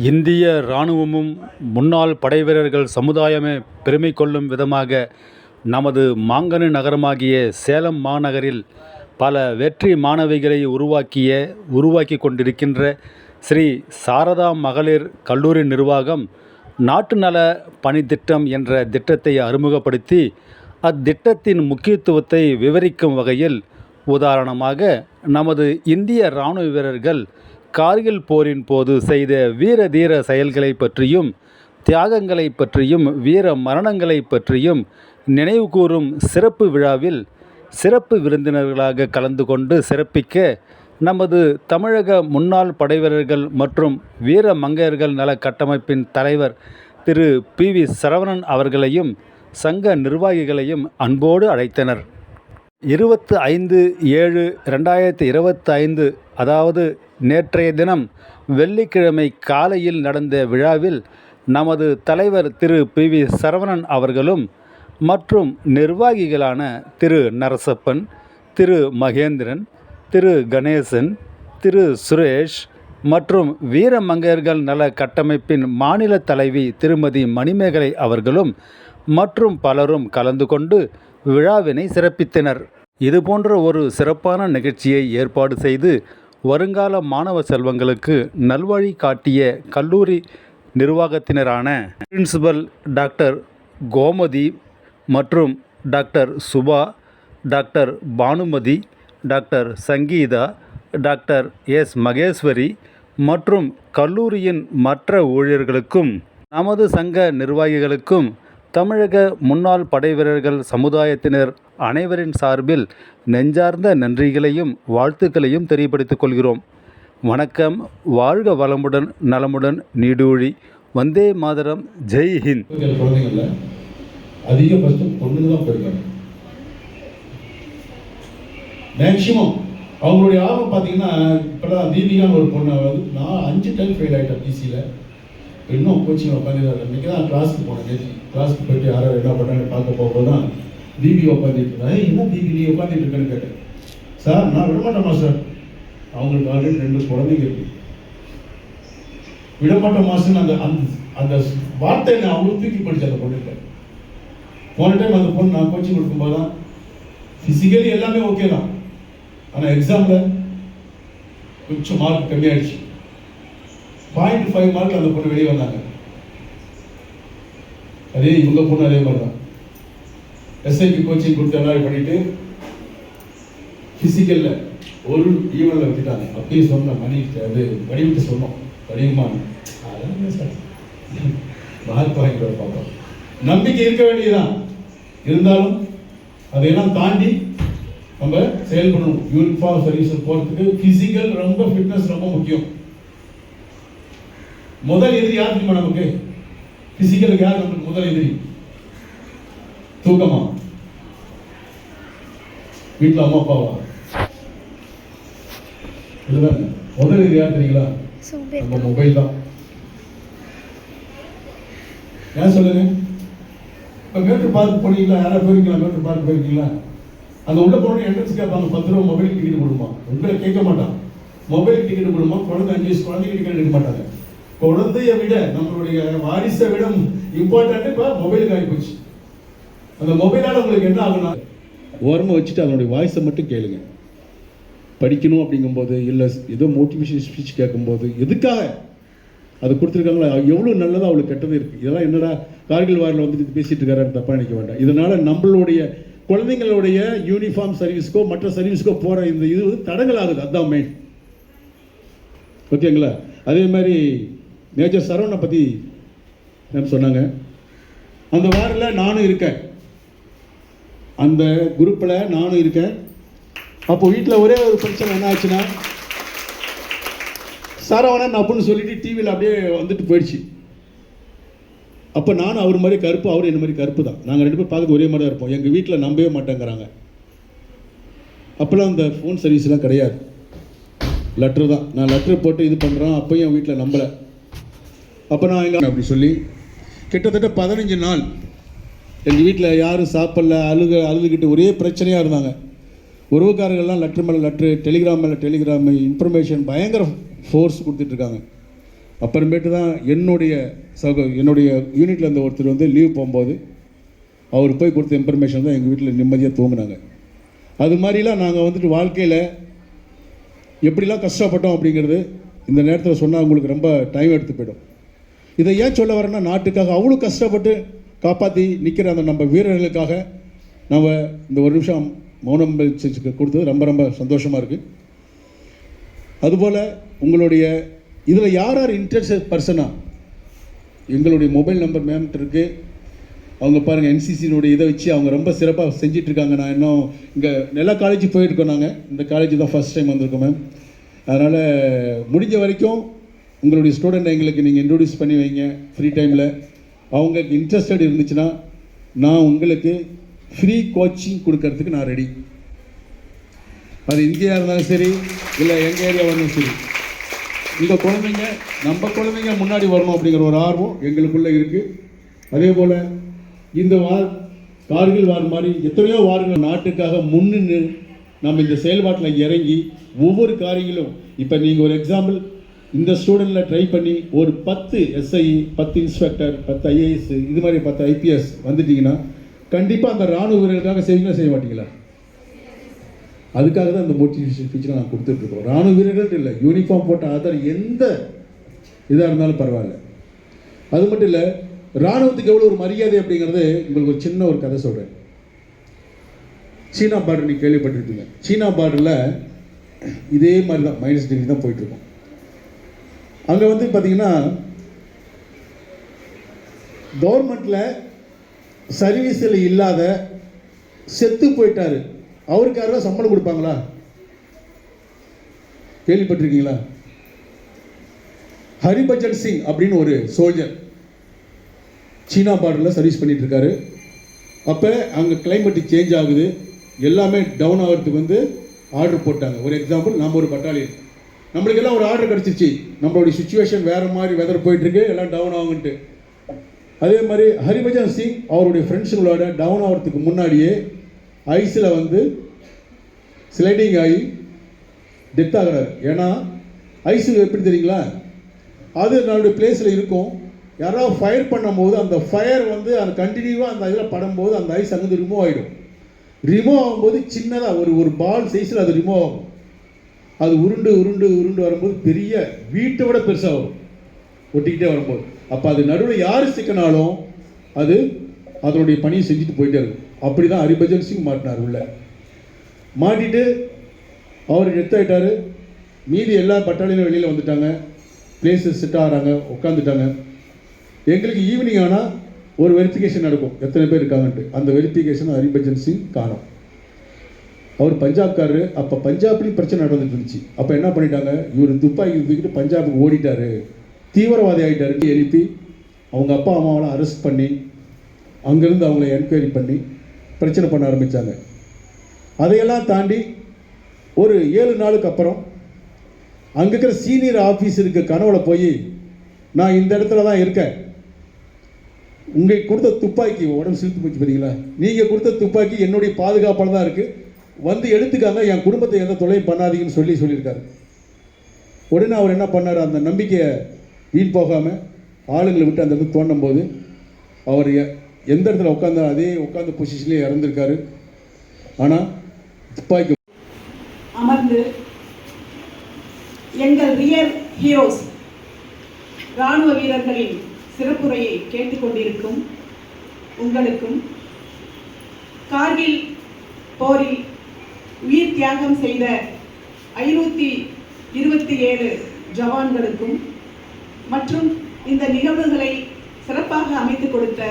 இந்திய இராணுவமும் முன்னாள் படைவீரர்கள் சமுதாயமே பெருமை கொள்ளும் விதமாக நமது மாங்கனி நகரமாகிய சேலம் மாநகரில் பல வெற்றி மாணவிகளை உருவாக்கிய உருவாக்கி கொண்டிருக்கின்ற ஸ்ரீ சாரதா மகளிர் கல்லூரி நிர்வாகம் நாட்டு நல பணித்திட்டம் என்ற திட்டத்தை அறிமுகப்படுத்தி அத்திட்டத்தின் முக்கியத்துவத்தை விவரிக்கும் வகையில் உதாரணமாக நமது இந்திய இராணுவ வீரர்கள் கார்கில் போரின் போது செய்த வீர தீர செயல்களை பற்றியும் தியாகங்களை பற்றியும் வீர மரணங்களை பற்றியும் நினைவுகூரும் சிறப்பு விழாவில் சிறப்பு விருந்தினர்களாக கலந்து கொண்டு சிறப்பிக்க நமது தமிழக முன்னாள் படைவீரர்கள் மற்றும் வீர மங்கையர்கள் நல கட்டமைப்பின் தலைவர் திரு பி. வி. சரவணன் அவர்களையும் சங்க நிர்வாகிகளையும் அன்போடு அழைத்தனர். இருபத்து ஐந்து ஏழு ரெண்டாயிரத்தி இருபத்தி ஐந்து அதாவது நேற்றைய தினம் வெள்ளிக்கிழமை காலையில் நடந்த விழாவில் நமது தலைவர் திரு பி வி சரவணன் அவர்களும் மற்றும் நிர்வாகிகளான திரு நரசப்பன் திரு மகேந்திரன் திரு கணேசன் திரு சுரேஷ் மற்றும் வீரமங்கையர்கள் நல கட்டமைப்பின் மாநில தலைவி திருமதி மணிமேகலை அவர்களும் மற்றும் பலரும் கலந்து கொண்டு விழாவினை சிறப்பித்தனர். இதுபோன்ற ஒரு சிறப்பான நிகழ்ச்சியை ஏற்பாடு செய்து வருங்கால மாணவ செல்வங்களுக்கு நல்வழி காட்டிய கல்லூரி நிர்வாகத்தினரான பிரின்சிபல் டாக்டர் கோமதி மற்றும் doctor Subha doctor Bhanumathi doctor Sangeetha doctor S Maheswari மற்றும் கல்லூரியின் மற்ற ஊழியர்களுக்கும் நமது சங்க நிர்வாகிகளுக்கும் தமிழக முன்னாள் படைவீரர்கள் சமுதாயத்தினர் அனைவரின் சார்பில் நெஞ்சார்ந்த நன்றிகளையும் வாழ்த்துக்களையும் தெரியப்படுத்திக் கொள்கிறோம். வணக்கம். வாழ்க வளமுடன் நலமுடன் நீடூழி. வந்தே மாதரம். ஜெய் ஹிந்த். அதிகபட்சம் பொண்ணுங்க தான் போயிருக்காங்க மேக்சிமம் அவங்களுடைய ஆர்வம் பார்த்தீங்கன்னா இப்போதான் தீபிகான்னு ஒரு பொண்ணு வந்து நான் அஞ்சு டைம் ஃபெயில் ஆகிட்டேன் பிசியில் இன்னும் கோச்சிங் உட்காந்து இன்றைக்கி தான் கிளாஸ்க்கு போனேன் கிளாஸ்க்கு போயிட்டு யாரோ என்ன பண்ணான்னு பார்க்க போகும்போது தான் தீபி உட்காந்துட்டு இருந்தா என்ன தீபி நீ உட்காந்துட்டு இருக்கேன்னு கேட்டேன். சார் நான் விட மாட்டேமா சார். அவங்களுக்கு ஆல்ரெடி ரெண்டு குழந்தைங்க இருக்கு. விடப்பட்ட மாசம் அந்த அந்த அந்த வார்த்தை நான் அவங்க தூக்கி படிச்சு அந்த பொண்ணுக்கு போன டைம் அந்த பொண்ணு நான் கோச்சிங் கொடுக்கும்போது தான் ஃபிசிக்கலி எல்லாமே ஓகே தான். ஆனால் எக்ஸாமில் கொஞ்சம் மார்க் கம்மியாயிடுச்சு. பாயிண்ட் ஃபைவ் மார்க் அந்த பொண்ணு வெளியே வந்தாங்க. அதே இவங்க பொண்ணு அதே மாதிரி தான் எஸ்ஐக்கு கோச்சிங் கொடுத்து எல்லாம் பண்ணிட்டு? ஃபிசிக்கலில் ஒரு e ஈவனில் விட்டுட்டாங்க. அப்பயே சொன்னேன் மணி அது வடிவிட்டு சொன்னோம். வடிவமான அதெல்லாம் சார்? மார்க் பார்ப்போம். நம்பிக்கை இருக்க வேண்டியதுதான். இருந்தாலும் அதையெல்லாம் தாண்டி நம்ம செயல்படணும். யூனிஃபார்ம் சர்வீஸ் போகிறதுக்கு ஃபிசிக்கல் ரொம்ப ஃபிட்னஸ் ரொம்ப முக்கியம். முதல் எதிரி யார் தெரியுமா நமக்கு? ஃபிசிக்கலுக்கு யார் நமக்கு முதல் எதிரி? தூக்கமா? வீட்டில் அம்மா அப்பாவா? இதுதானே முதல் எதிரி யார் தெரியுங்களா? நம்ம மொபைல் தான். ஏன் சொல்லுங்க இப்போ மேட்டர் பார்க் போனீங்களா? யாராவது போயிருக்கீங்களா? மேட்டர் பார்க் போயிருக்கீங்களா? அங்கே உள்ள போன என்ட்ரன்ஸ் கேட்பாங்க பத்து ரூபா மொபைல் டிக்கெட் கொடுமா. உங்களை கேட்க மாட்டான். மொபைல் டிக்கெட் கொடுமா. குழந்தை அஞ்சு வயசு குழந்தைக்கு டிக்கெட் எடுக்க மாட்டாங்க. குழந்தைய விட நம்மளுடைய வாரிசை விட இம்பார்ட்டன்ட் இப்போ மொபைலுக்கு ஆகி போச்சு. அந்த மொபைலால் உங்களுக்கு என்ன ஆகுனா ஓரமாக வச்சுட்டு அதனுடைய வாய்ஸை மட்டும் கேளுங்க. படிக்கணும் அப்படிங்கும்போது இல்லை ஏதோ மோட்டிவேஷன் ஸ்பீச் கேட்கும்போது எதுக்காக? அது கொடுத்துருக்காங்களா? எவ்வளோ நல்லதாக அவளுக்கு கெட்டது இருக்குது இதெல்லாம் என்னடா கார்கில் வாரில் வந்துட்டு பேசிட்டு இருக்காருன்னு தப்பாக நினைக்க வேண்டாம். இதனால் நம்மளுடைய குழந்தைங்களுடைய யூனிஃபார்ம் சர்வீஸ்க்கோ மற்ற சர்வீஸ்க்கோ போகிற இந்த இது வந்து தடங்கள் அதுதான் மெயின் ஓகேங்களா? அதே மாதிரி மேஜர் சரவணை பற்றி என்ன சொன்னாங்க? அந்த வாரில் நானும் இருக்கேன். அந்த குரூப்பில் நானும் இருக்கேன். அப்போ வீட்டில் ஒரே ஒரு பிரச்சனை என்ன ஆச்சுன்னா சரவணன் அப்படின்னு சொல்லிட்டு டிவியில் அப்படியே வந்துட்டு போயிடுச்சு. அப்போ நானும் அவர் மாதிரி கருப்பு அவர் என்ன மாதிரி கருப்பு தான். நாங்கள் ரெண்டு பேரும் பார்க்க ஒரே மாதிரி தான் இருப்போம். எங்கள் வீட்டில் நம்பவே மாட்டேங்கிறாங்க. அப்போல்லாம் அந்த ஃபோன் சர்வீஸ்லாம் கிடையாது. லெட்ரு தான். நான் லெட்ரு போட்டு இது பண்ணுறேன் அப்போயும் என் வீட்டில் நம்பலை. அப்போ நான் எங்கே அப்படி சொல்லி கிட்டத்தட்ட பதினஞ்சு நாள் எங்கள் வீட்டில் யாரும் சாப்பிடல அழுக அழுதுகிட்டு ஒரே பிரச்சனையாக இருந்தாங்க. உறவுக்காரர்கள்லாம் லெட்ரு மேலே லெட்ரு டெலிகிராம் மேலே டெலிகிராம் இன்ஃபர்மேஷன் பயங்கர ஃபோர்ஸ் கொடுத்துட்ருக்காங்க அப்புறமேட்டு தான் என்னுடைய சக என்னுடைய யூனிட்டில் இருந்த ஒருத்தர் வந்து லீவ் போகும்போது அவர் போய் கொடுத்த இன்ஃபர்மேஷன் தான் எங்கள் வீட்டில் நிம்மதியாக தூங்கினாங்க. அது மாதிரிலாம் நாங்கள் வந்துட்டு வாழ்க்கையில் எப்படிலாம் கஷ்டப்பட்டோம் அப்படிங்கிறது இந்த நேரத்தில் சொன்னால் உங்களுக்கு ரொம்ப டைம் எடுத்து போயிடும். இதை ஏன் சொல்ல வரேன்னா நாட்டுக்காக அவ்வளோ கஷ்டப்பட்டு காப்பாற்றி நிற்கிற அந்த நம்ம வீரர்களுக்காக நம்ம இந்த ஒரு நிமிஷம் மௌனம் செஞ்சு கொடுத்தது ரொம்ப ரொம்ப சந்தோஷமாக இருக்குது அதுபோல் உங்களுடைய இதில் யார் யார் இன்ட்ரெஸ்ட் பர்சனா எங்களுடைய மொபைல் நம்பர் மேம்கிட்ட இருக்குது அவங்க பாருங்கள் என்சிசியினுடைய இதை வச்சு அவங்க ரொம்ப சிறப்பாக செஞ்சிட்ருக்காங்க. நான் இன்னும் இங்கே எல்லா காலேஜ் போயிருக்கோம் நாங்கள் இந்த காலேஜ் தான் ஃபஸ்ட் டைம் வந்திருக்கோம் மேம் அதனால் முடிஞ்ச வரைக்கும் உங்களுடைய ஸ்டூடெண்ட் எங்களுக்கு நீங்கள் இன்ட்ரடியூஸ் பண்ணி வைங்க. ஃப்ரீ டைமில் அவங்க இன்ட்ரெஸ்டட் இருந்துச்சுன்னா நான் உங்களுக்கு ஃப்ரீ கோச்சிங் கொடுக்கறதுக்கு நான் ரெடி அது இந்தியா இருந்தாலும் சரி இல்லை எங்கள் ஏரியாவாக இருந்தாலும் சரி. இந்த குழந்தைங்க நம்ம குழந்தைங்க முன்னாடி வரணும் அப்படிங்கிற ஒரு ஆர்வம் எங்களுக்குள்ளே இருக்குது அதே போல் இந்த வார் கார்கில் வார் மாதிரி எத்தனையோ வார்கள் நாட்டுக்காக முன்னின்று நம்ம இந்த செயல்பாட்டில் இறங்கி ஒவ்வொரு காரியங்களும் இப்போ நீங்கள் ஒரு எக்ஸாம்பிள் இந்த ஸ்டூடெண்ட்டில் ட்ரை பண்ணி ஒரு பத்து எஸ்ஐ பத்து இன்ஸ்பெக்டர் பத்து ஐஏஎஸ் இது மாதிரி பத்து ஐபிஎஸ் வந்துட்டிங்கன்னா கண்டிப்பாக அந்த ராணுவ வீரர்களுக்காக செய்வீங்களா செய்ய மாட்டீங்களா? அதுக்காக தான் இந்த மோட்டிவேஷன் ஃபீச்சரை நான் கொடுத்துட்ருக்கோம் ராணுவ வீரர்கள் இல்லை யூனிஃபார்ம் போட்ட ஆதார் எந்த இதாக இருந்தாலும் பரவாயில்ல. அது மட்டும் இல்லை ராணுவத்துக்கு எவ்வளோ ஒரு மரியாதை அப்படிங்கிறது உங்களுக்கு ஒரு சின்ன ஒரு கதை சொல்கிறேன் சீனா பார்டர் நீ கேள்விப்பட்டிருப்பீங்க. சீனா பார்டரில் இதே மாதிரி தான் மைனஸ் டிகிரி தான் போயிட்டுருக்கோம் அங்கே வந்து பார்த்தீங்கன்னா கவர்மெண்ட்டில் சர்வீஸில் இல்லாத செத்து போயிட்டார். அவருக்கு யாராவது சம்பளம் கொடுப்பாங்களா? கேள்விப்பட்டிருக்கீங்களா? ஹரிபஜன் சிங் அப்படின்னு ஒரு சோல்ஜர் சீனா பார்டரில் சர்வீஸ் பண்ணிகிட்ருக்காரு அப்போ அங்கே கிளைமேட் சேஞ்ச் ஆகுது. எல்லாமே டவுன் ஆகிறதுக்கு வந்து ஆர்டர் போட்டாங்க. ஒரு எக்ஸாம்பிள் நம்ம ஒரு பட்டாலியன் நம்மளுக்கு எல்லாம் ஒரு ஆர்டர் கிடச்சிருச்சு. நம்மளுடைய சுச்சுவேஷன் வேறு மாதிரி வெதர் போயிட்டுருக்கு எல்லாம் டவுன் ஆகுன்ட்டு. அதே மாதிரி ஹரிபஜன் சிங் அவருடைய ஃப்ரெண்ட்ஸுங்களோட டவுன் ஆகிறதுக்கு முன்னாடியே ஐஸில் வந்து ஸ்லைடிங் ஆகி டெத் ஆகிறாரு. ஏன்னா ஐஸு எப்படி தெரியுங்களா? அது நம்மளுடைய பிளேஸில் இருக்கும். யாராவது ஃபயர் பண்ணும்போது அந்த ஃபயர் வந்து அந்த கண்டினியூவாக அந்த இதில் படும்போது அந்த ஐஸ் அங்கேருந்து ரிமூவ் ஆகிடும் ரிமூவ் ஆகும்போது சின்னதாக ஒரு ஒரு பால் சைஸில் அது ரிமூவ் ஆகும். அது உருண்டு உருண்டு உருண்டு வரும்போது பெரிய வீட்டை விட பெருசாக வரும். ஒட்டிக்கிட்டே வரும்போது. அப்போ அது நடுவில் யார் சிக்கினாலும் அது அதனுடைய பணியை செஞ்சுட்டு போயிட்டே இருக்கும். அப்படி தான் ஹரிபஜன் சிங் மாட்டினார் உள்ள. மாட்டிட்டு அவர் டெத் ஆகிட்டார் மீதி எல்லா பட்டாளியும் வெளியில் வந்துட்டாங்க. பிளேஸஸ் செட் ஆகிறாங்க உட்காந்துட்டாங்க எங்களுக்கு ஈவினிங் ஆனால் ஒரு வெரிஃபிகேஷன் நடக்கும். எத்தனை பேர் இருக்காங்கன்ட்டு. அந்த வெரிஃபிகேஷன் ஹரிபஜன் சிங் காணும். அவர் பஞ்சாப்காரரு. அப்போ பஞ்சாப்லேயும் பிரச்சனை நடந்துட்டு இருந்துச்சு. அப்போ என்ன பண்ணிட்டாங்க? இவர் துப்பாக்கி தூக்கிட்டு பஞ்சாபுக்கு ஓடிட்டாரு. தீவிரவாதி ஆகிட்டாருன்னு எழுப்பி அவங்க அப்பா அம்மாவெல்லாம் அரெஸ்ட் பண்ணி அங்கேருந்து அவங்கள என்கொயரி பண்ணி பிரச்சனை பண்ண ஆரம்பித்தாங்க அதையெல்லாம் தாண்டி ஒரு ஏழு நாளுக்கு அப்புறம் அங்கே இருக்கிற சீனியர் ஆஃபீஸருக்கு கனவுல போய் நான் இந்த இடத்துல தான் இருக்கேன். உங்களுக்கு கொடுத்த துப்பாக்கி உடம்பு சிரித்து போச்சு பார்த்தீங்களா நீங்கள் கொடுத்த துப்பாக்கி என்னுடைய பாதுகாப்பால் தான் இருக்குது வந்து எடுத்துக்காங்க என் குடும்பத்தை எந்த தொலையும் பண்ணாதீங்கன்னு சொல்லி சொல்லியிருக்காரு. உடனே அவர் என்ன பண்ணார்? அந்த நம்பிக்கையை வீண் போகாமல் ஆளுங்களை விட்டு அந்த இடத்துல தோண்டும் போது அவர் எந்த இடத்துல உட்காந்தாரோ அதே உட்காந்த பொசிஷன்லேயே இறந்துருக்காரு. ஆனால் துப்பாக்கி அமர்ந்து எங்கள் ரியல் ஹீரோஸ் ராணுவ வீரர்களின் சிறப்புரையை கேட்டுக்கொண்டிருக்கும் உங்களுக்கும் கார்கில் போரில் உயிர் தியாகம் செய்த ஐநூற்றி இருபத்தி ஏழு ஜவான்களுக்கும் மற்றும் இந்த நிகழ்வுகளை சிறப்பாக அமைத்து கொடுத்த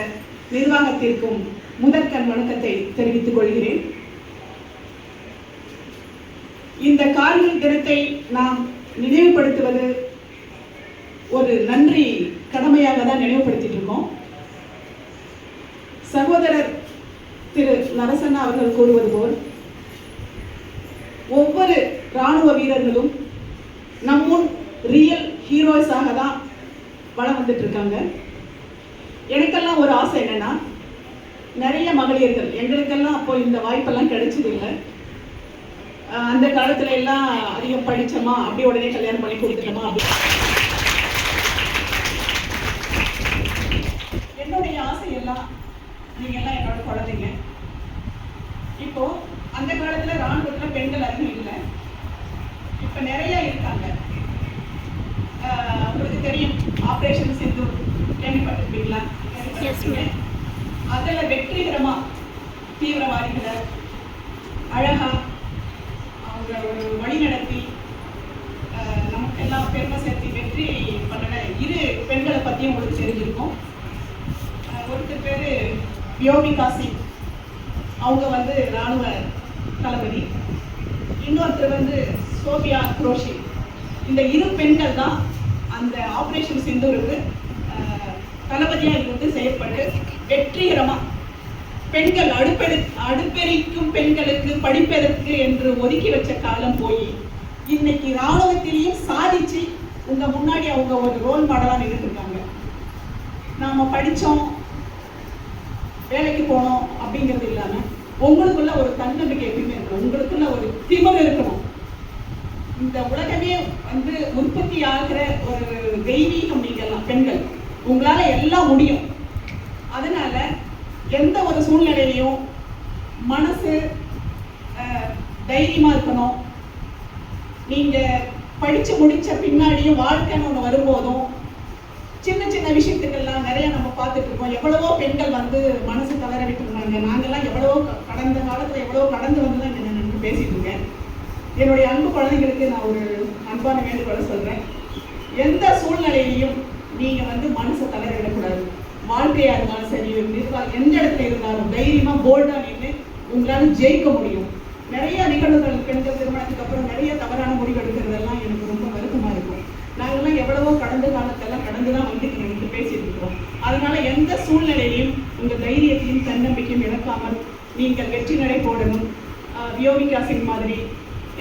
நிர்வாகத்திற்கும் முதற்கண் வணக்கத்தை தெரிவித்துக் கொள்கிறேன். இந்த கார்கில் தினத்தை நாம் நினைவுபடுத்துவது ஒரு நன்றி கடமையாக தான் நினைவுபடுத்திட்டு இருக்கோம். சகோதரர் திரு நரசண்ணா அவர்கள் கூறுவது போல் ஒவ்வொரு ராணுவ வீரர்களும் நம்முன் ரியல் ஹீரோஸாக தான் வளம் வந்துட்டு இருக்காங்க எனக்கெல்லாம் ஒரு ஆசை என்னன்னா நிறைய மகளிர்கள் எங்களுக்கெல்லாம் அப்போ இந்த வாய்ப்பெல்லாம் கிடைச்சது இல்லை அந்த காலத்துல எல்லாம் அதிகம் படிச்சோமா? அப்படி உடனே கல்யாணம் பண்ணி கொடுத்துட்டோமா? அப்படி. என்னுடைய ஆசை எல்லாம் நீங்க எல்லாம் என்னோட குழந்தைங்க. இப்போ அந்த காலத்துல ராணுவத்துல பெண்கள் தளபதியா வந்து செயல்பட்டு வெற்றிகரமா. பெண்கள் அடுப்பெடு அடுப்பெரிக்கும் பெண்களுக்கு படிப்பதற்கு என்று ஒதுக்கி வச்ச காலம் போய். இன்னைக்கு ராணுவத்திலேயே சாதிச்சு உங்க முன்னாடி அவங்க ஒரு ரோல் மாடலாக இருந்திருக்காங்க நாம படிச்சோம் வேலைக்கு போனோம் அப்படிங்கிறது இல்லாம உங்களுக்குள்ள ஒரு தன்னம்பிக்கை எப்பயுமே இருக்கணும் உங்களுக்குள்ள ஒரு திமிர் இருக்கணும். இந்த உலகமே வந்து உற்பத்தி ஆகிற ஒரு தெய்வீகம் நீங்கள்லாம் பெண்கள். உங்களால எல்லாம் முடியும். அதனால எந்த ஒரு சூழ்நிலையிலையும் மனசு தைரியமா இருக்கணும். நீங்க படிச்சு முடிச்ச பின்னாடியும் வாழ்க்கைன்னு ஒண்ணு வரும்போதும் சின்ன சின்ன விஷயத்துக்கெல்லாம் நிறைய நம்ம பார்த்துட்டு இருக்கோம். எவ்வளவோ பெண்கள் வந்து மனசு தளர விட்டுருந்தாங்க. நாங்கெல்லாம் எவ்வளவோ கடந்த காலத்துல எவ்வளவோ கடந்து வந்து தான் இங்க நின்று பேசிட்டு இருக்கேன். என்னுடைய அன்பு குழந்தைங்களுக்கு நான் ஒரு அன்பான வேண்டுகோளை சொல்றேன். எந்த சூழ்நிலையிலையும் நீங்கள் வந்து மனசை தளரவிடக்கூடாது விடக்கூடாது. இருந்தாலும் சரி நிர்வாகம் எந்த இடத்துல இருந்தாலும் தைரியமாக போல்டாக நின்று உங்களால் ஜெயிக்க முடியும். நிறைய நிகழ்வுகள் பெண்கள் திருமணத்துக்கு அப்புறம் நிறைய தவறான முடிவு எடுக்கிறதெல்லாம் எனக்கு ரொம்ப வருத்தமாக இருக்கும் நாங்கள்லாம் எவ்வளவோ கடந்த காலத்தெல்லாம் கடந்து தான் வந்து இங்க பேசிட்டு இருக்கிறோம். அதனால எந்த சூழ்நிலையிலையும் உங்கள் தைரியத்தையும் தன்னம்பிக்கையும் இழக்காமல் நீங்கள் வெற்றி நடை போடணும். யோகிகா சிங் மாதிரி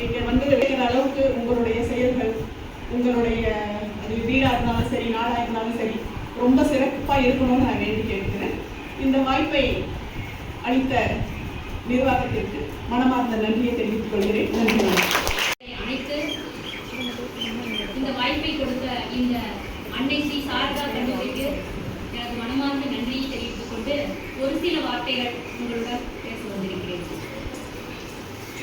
இங்கே வந்து அளவுக்கு உங்களுடைய செயல்கள் உங்களுடைய அது இருந்தாலும் சரி நாடாக இருந்தாலும் சரி ரொம்ப சிறப்பா இருக்கணும்னு நான் வேண்டி கேட்கிறேன் இந்த வாய்ப்பை அளித்த நிர்வாகத்திற்கு மனமார்ந்த நன்றியை தெரிவித்துக் கொள்கிறேன். நன்றி. அனைத்து இந்த வாய்ப்பை கொடுத்த இந்த அன்னை ஸ்ரீ சாரதா கல்லூரிக்கு எனக்கு மனமார்ந்த நன்றியை தெரிவித்துக் கொண்டு ஒரு சில வார்த்தைகள் உங்களுடன் பேச வந்திருக்கிறேன்.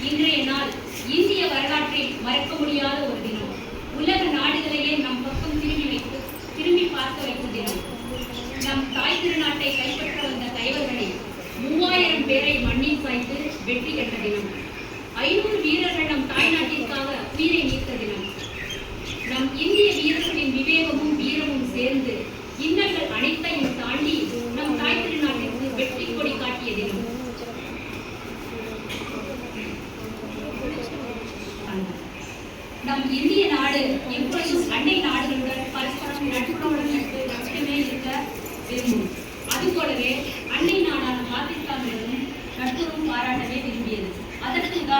இன்றைய நாள் இந்திய வரலாற்றில் மறக்க முடியாத ஒரு தினம். உலக நாடுகளையே நம் பக்கம் திரும்பி வைத்து திரும்பி பார்க்க வைத்த நம் தாய் திருநாட்டை கைப்பற்ற வந்த தலைவர்களை மூவாயிரம் பேரை மண்ணில் சாய்த்து வெற்றி கண்ட தினம். ஐநூறு வீரர்கள் நம் தாய்நாட்டிற்காக உயிரை நீர்த்த தினம். நம் இந்திய வீரர்களின் விவேகமும் வீரமும் சேர்ந்து இன்னல்கள் அனைத்தையும் தாண்டி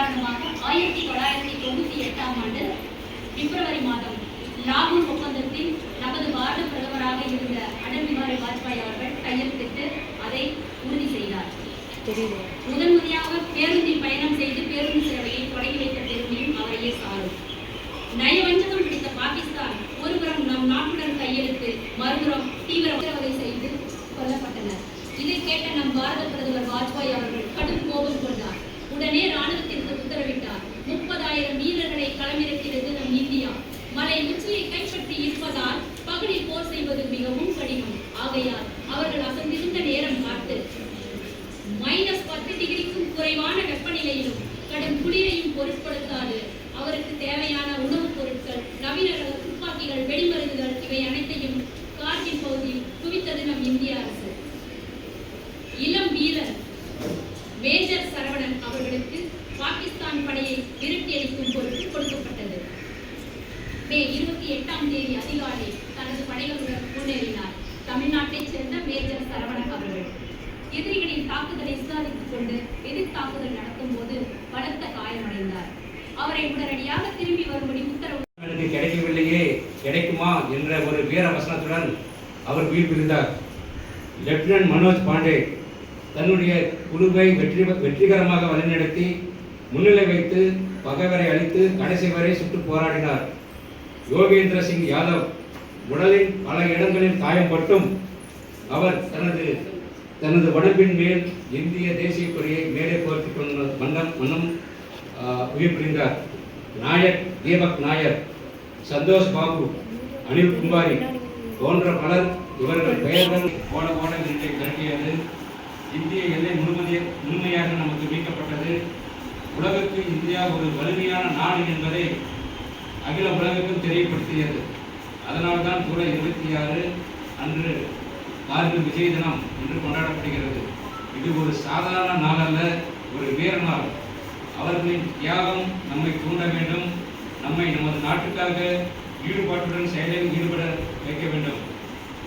அதற்கு உதாரணமாக ஆயிரத்தி தொள்ளாயிரத்தி தொண்ணூத்தி எட்டாம் ஆண்டு பிப்ரவரி மாதம் லாகூர் ஒப்பந்தத்தில் நமது பாரத பிரதமராக இருந்த அடல் பிகாரி வாஜ்பாய் அவர்கள் கையெழுத்திட்டு அதை உறுதி செய்தார். முதன் முறையாக பேருந்தில் பயணம் செய்து பேருந்து சேவையை தொடங்கி வைத்த பெருமையும் அவரையே சாரும். நயவஞ்சகம் பிடித்த பாகிஸ்தான் ஒருபுறம் நம் நாட்டுடன் கையெழுத்து மறுபுறம் தீவிர செய்து கொல்லப்பட்டனர். இதை கேட்ட நம் பாரத பிரதமர் வாஜ்பாய் அவர்கள் கடும் கோபம் கொண்டார் உடனே ராணுவத்திற்கு உத்தரவிட்டார் முப்பதாயிரம் வீரர்களை களமிறக்கிறது நம் இந்தியா அதை உச்சியை கைப்பற்றி இருப்பதால் பகலில் போர் செய்வது மிகவும் கடினம். ஆகையால் அவர்கள் அசந்திருந்த நேரம் பார்த்து மைனஸ் பத்து டிகிரிக்கும் குறைவான வெப்பநிலையிலும் கடும் குளிரையும் பொருட்படுத்தாது. அவருக்கு தேவையான உணவுப் பொருட்கள் நவீன துப்பாக்கிகள் வெடிமருந்துகள் இவை அனைத்தையும் கார்கில் பகுதியில் குவித்தது நம் இந்திய அரசு. இளம் வீரர் இருபத்தி தேதி அதிகாலை தனது படைகளுடன் முன்னேறினார். தமிழ்நாட்டைச் சேர்ந்த மேஜர் சரவணன் அவர்கள். எதிரிகளின் தாக்குதலை விசாரித்துக் கொண்டு எதிர் தாக்குதல் நடத்தும் போது பலத்த காயமடைந்தார். அவரை உடனடியாக திரும்பி வரும்படி உத்தரவு கிடைக்கவில்லையே கிடைக்குமா என்ற ஒரு வீர வசனத்துடன் அவர் வீடு பிரிந்தார் லெப்டினன்ட் மனோஜ் பாண்டே தன்னுடைய குழுவை வெற்றி வெற்றிகரமாக வழிநடத்தி முன்னிலை வைத்து பகைவரை அழித்து கடைசி வரை சுட்டு போராடினார். யோகேந்திர சிங் யாதவ் உடலின் பல இடங்களில் காயம்பட்டும். அவர் தனது தனது உடம்பின் மேல் இந்திய தேசிய கொடியை மேலே போர்த்தி கொண்ட மன்னம் மன்னம் உயிர் புரிந்தார் நாயக் தீபக் நாயர் சந்தோஷ் பாபு அனில் குமாரி போன்ற பலர் இவர்கள் பெயர்கள் ஓட ஓட நின்று திரட்டியது. இந்திய எல்லை முழுமதிய முழுமையாக நமக்கு மீட்கப்பட்டது. உலகத்தில் இந்தியா ஒரு வலிமையான நாடு என்பதை அகில உலகுக்கும் தெரியப்படுத்தியது. அதனால்தான் ஜூலை இருபத்தி ஆறு அன்று கார்கில் விஜய் தினம் என்று கொண்டாடப்படுகிறது. இது ஒரு சாதாரண நாள் அல்ல ஒரு வீர நாள். அவர்களின் தியாகம் நம்மை தூண்ட வேண்டும். நம்மை நமது நாட்டுக்காக ஈடுபாட்டுடன் செயலில் ஈடுபட வைக்க வேண்டும்.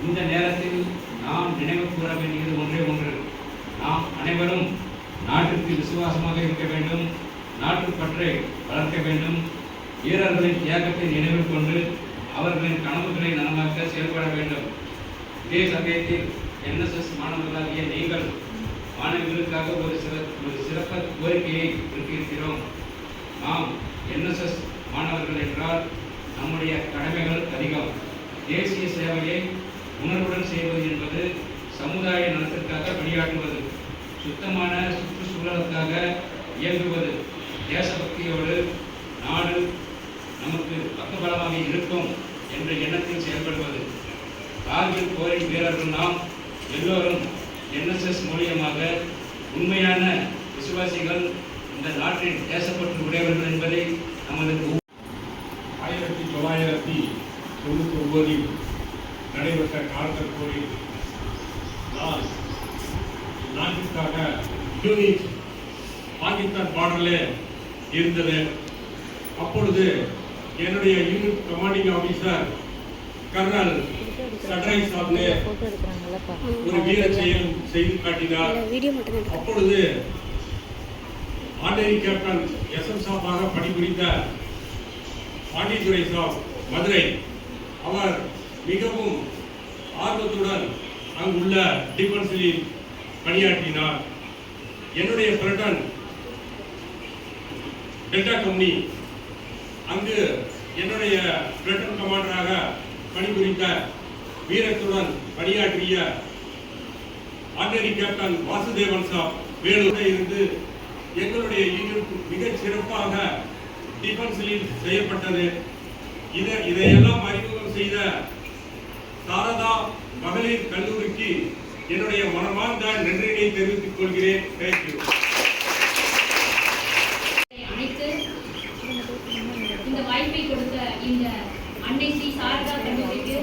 இந்த நேரத்தில் நாம் நினைவு கூற வேண்டியது ஒன்றே ஒன்று. நாம் அனைவரும் நாட்டிற்கு விசுவாசமாக இருக்க வேண்டும். நாட்டுப்பற்றை வளர்க்க வேண்டும். வீரர்களின் தியாகத்தை நினைவில் கொண்டு அவர்களின் கனவுகளை நனவாக்க செயல்பட வேண்டும். இதே சமயத்தில் என்எஸ்எஸ் மாணவர்களாகிய நீங்கள் மாணவிகளுக்காக ஒரு சில ஒரு சிறப்பு கோரிக்கையை விடுத்திருக்கிறோம். நாம் என்எஸ்எஸ் மாணவர்கள் என்றால் நம்முடைய கடமைகள் அதிகம். தேசிய சேவையை உணர்வுடன் செய்வது என்பது சமுதாய நலத்திற்காக பணியாற்றுவது சுத்தமான சுற்றுச்சூழலுக்காக இயங்குவது தேசபக்தியோடு நாடு நமக்கு பக்கபலமாக இருக்கும் என்ற எண்ணத்தில் செயல்படுவது. கார்கில் போரின் வீரர்கள் நாம் எல்லோரும் என்எஸ்எஸ் மூலியமாக உண்மையான விசுவாசிகள் இந்த நாட்டின் தேசப்பற்று உடையவர்கள் என்பதை நமது ஆயிரத்தி தொள்ளாயிரத்தி தொண்ணூற்றி ஒன்பதில் நடைபெற்ற கார்கர் போரில் நான் நாட்டிற்காக யூனிட் பாகிஸ்தான் பார்டரில் இருந்தது. அப்பொழுது என்னுடைய யூனிட் கமாண்டிங் ஆபீசர் கர்னல் சட்ரை சாப்னே ஒரு வீர செயல் செய்து காட்டினார். அப்பொழுது ஆர்டினரி கேப்டன் எஸ் எம் சாப்பாக பணிபுரிந்த பாண்டித்துரை சாப் மதுரை அவர் மிகவும் ஆர்வத்துடன் அங்குள்ள டிஃபென்ஸில் பணியாற்றினார். என்னுடைய பிரடன் டெல்டா கம்பெனி அங்கு என்னுடைய பிளட்டன் கமாண்டராக பணிபுரிந்த வீரத்துடன் பணியாற்றிய ஆர்டினரி கேப்டன் வாசுதேவன் சாப் வேலூரில் இருந்து எங்களுடைய யூனிட் மிகச் சிறப்பாக டிஃபென்ஸில் செய்யப்பட்டது. இதை இதையெல்லாம் அறிமுகம் செய்த சாரதா மகளிர் கல்லூரிக்கு என்னுடைய மனமார்ந்த நன்றியை தெரிவித்துக் கொள்கிறேன். தேங்க்யூ அழைத்து இந்த வாய்ப்பை கொடுத்த இந்த அன்னை ஸ்ரீ சாரதா கல்லூரிக்கு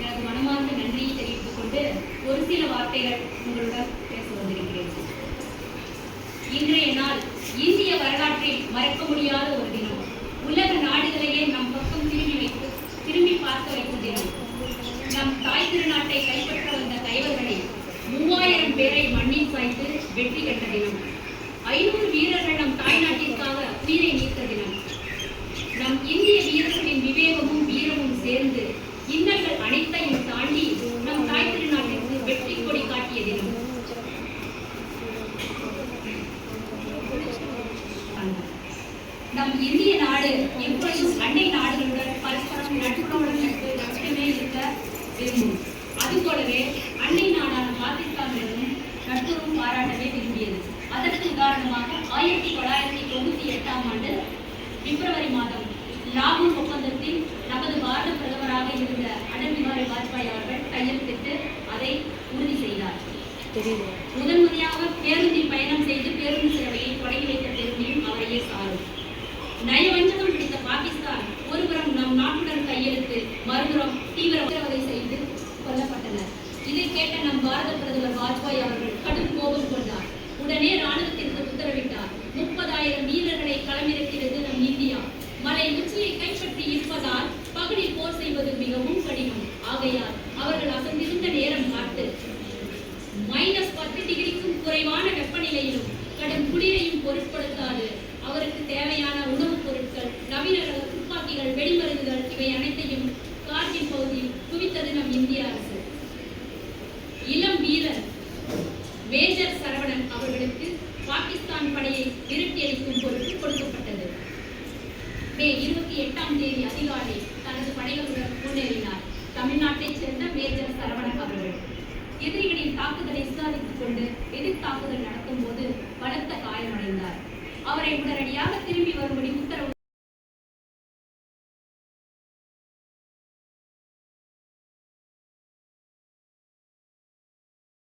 எனது மனமார்ந்த நன்றியை தெரிவித்துக் கொண்டு ஒரு சில வார்த்தைகள் உங்களுடன் பேச வந்திருக்கிறேன் இன்றைய நாள் இந்திய வரலாற்றில் மறக்க முடியாத ஒரு தினம் உலக நாடுகளையே நம் பக்கம் திரும்பி வைத்து திரும்பி பார்க்க வைத்த தினம் நம் தாய் திருநாட்டை கைப்பற்ற வந்த கைவர்களை மூவாயிரம் பேரை மண்ணில் சாய்த்து வெற்றி கண்ட தினம் ஐநூறு வீரர்கள் நம் தாய்நாட்டிற்காக உயிரை நீத்த தினம் நம் இந்திய வீரர்களின் விவேகமும் வீரமும் சேர்ந்து இன்னல்கள் அனைத்தையும் தாண்டி நம் தாய் திருநாட்டிற்கு வெற்றி கொடி காட்டிய தினம் நம் இந்திய நாடு எப்பொழுதும் அண்டை நாடுகளுடன் பரஸ்பரம் நட்புறவுடன் நட்பு நட்புமே இருக்க விரும்பும் அதுபோலவே அண்டை நாடான பாகிஸ்தானிடமும் நட்புறவு பாராட்டவே விரும்பியது அதற்கு உதாரணமாக ஆயிரத்தி தொள்ளாயிரத்தி தொண்ணூத்தி எட்டாம் ஆண்டு பிப்ரவரி மாதம் லாகூர் ஒப்பந்தத்தில் நமது பாரத பிரதமராக இருந்த அடல் பிகாரி வாஜ்பாய் அவர்கள் கையெழுத்திட்டு அதை உறுதி செய்தார் முதன்முறையாக முதன் முறையாக பேருந்தில் பயணம் செய்து பேருந்து சேவையை தொடங்கி வைத்த பெருமையும் அவரையே சாரும். நயவஞ்சகம் பிடித்த பாகிஸ்தான் ஒருபுறம் நம் நாட்டுடன் கையெழுத்து மறுபுறம் தீவிர உத்தரவதை செய்து கொல்லப்பட்டனர். இதை கேட்ட நம் பாரத பிரதமர் வாஜ்பாய் அவர்கள்